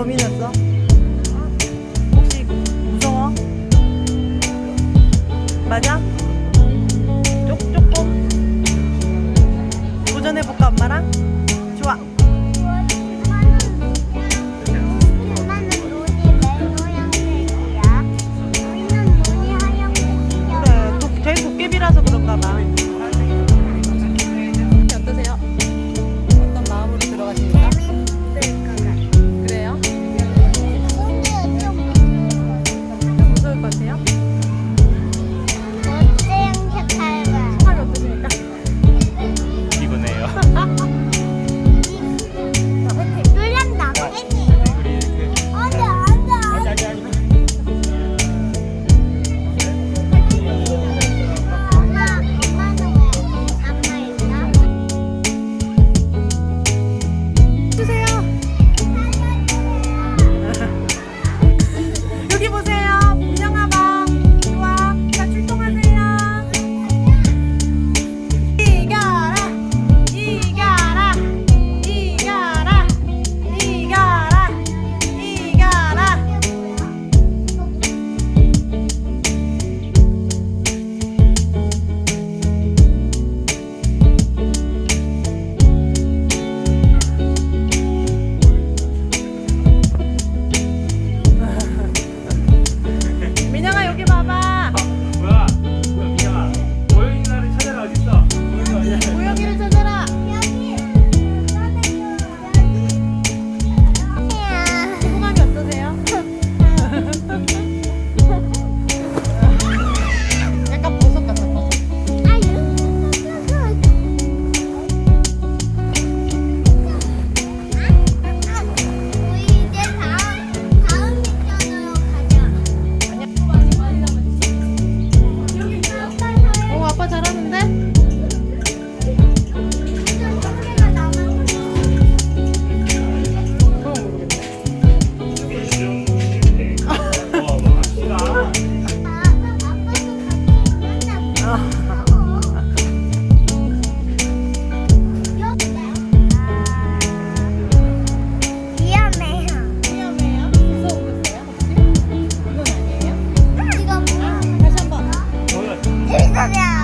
고민했어? 혹시 무서워? 맞아? 쪽, 조금? 도전해볼까, 엄마랑? 보세요. Venga.